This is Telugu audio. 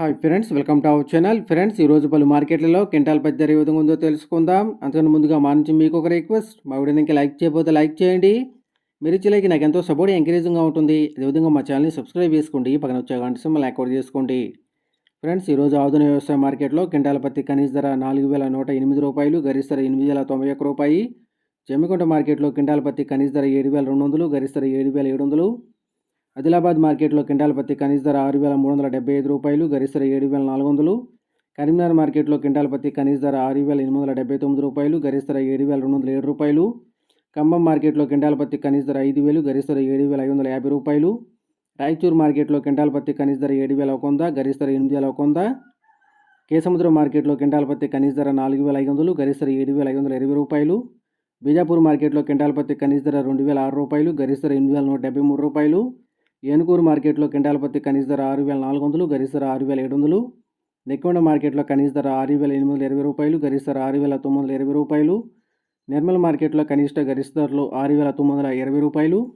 Hi friends welcome to our channel friends ఈరోజు పలు మార్కెట్లలో కింటాల్ పత్తి ధర ఏ విధంగా ఉందో తెలుసుకుందాం. అంతకన్నా ముందుగా మా నుంచి మీకు ఒక రిక్వెస్ట్ మా వీడియోకి లైక్ చేయకపోతే లైక్ చేయండి. మీరు ఇచ్చేలాకి నాకు ఎంతో సపోర్ట్ ఎంకరేజింగ్గా ఉంటుంది. అదేవిధంగా మా ఛానల్ని సబ్స్క్రైబ్ చేసుకోండి. పక్కన వచ్చే గంట సింబల్ యాక్టివేట్ చేసుకోండి. ఫ్రెండ్స్ ఈరోజు ఆధునిక వ్యవసాయ మార్కెట్లో కింటాల పత్తి కనీస ధర నాలుగు వేల నూట ఎనిమిది రూపాయలు గరిష్ట ధర ఎనిమిది వేల తొంభై ఒక్క రూపాయి. జమ్మికుంట మార్కెట్లో కింటాల పత్తి కనీస ధర ఏడు వేల రెండు వందలు గరిష్ట ధర ఏడు వేల ఏడు వందలు. ఆదిలాబాద్ మార్కెట్లో కింటాల పత్తి కనీస ధర ఆరు వేల మూడు వందల డెబ్బై ఐదు రూపాయలు గరిష్ట ఏడు వేల నాలుగు వందలు. కరీంనగర్ మార్కెట్లో కింటాల్ పత్తి కనీస ధర ఆరు వేల ఎనిమిది వందల డెబ్బై తొమ్మిది రూపాయలు గరిష్ట ఏడు వేల రెండు వందల ఏడు రూపాయలు. ఖమ్మం మార్కెట్లో కింటాల పత్తి కనీస ధర ఐదు వేలు గరిష్ట ఏడు వేల ఐదు వందల యాభై రూపాయలు. రాయచూరు మార్కెట్లో కింటాల్ పత్తి కనీస ధర ఏడు వేల ఒక వంద గరిష్ట ఎనిమిది వేల ఒక వంద. కేసముద్రం మార్కెట్లో కింటాల పత్తి కనీస ధర నాలుగు వేల ఐదు వందలు గరిష్ట ఏడు వేల ఐదు వందల ఇరవై రూపాయలు. బీజాపూర్ మార్కెట్లో కింటాల్ పత్తి కనీస ధర రెండు వేల ఆరు రూపాయలు గరిష్ట ఎనిమిది వేల నూట డెబ్బై మూడు రూపాయలు. ఏనుకూరు మార్కెట్లో కింటాల పత్తి కనీస ధర ఆరు వేల నాలుగు వందలు గరిష్ట ధర ఆరు వేల ఏడు వందలు. నెక్కొండ మార్కెట్లో కనీస ధర ఆరు వేల ఎనిమిది వందల ఇరవై రూపాయలు గరిష్ట ధర ఆరు వేల తొమ్మిది వందల ఇరవై రూపాయలు. నిర్మల్ మార్కెట్లో కనిష్ట గరిష్ట ధరలు ఆరు వేల తొమ్మిది వందల ఇరవై రూపాయలు.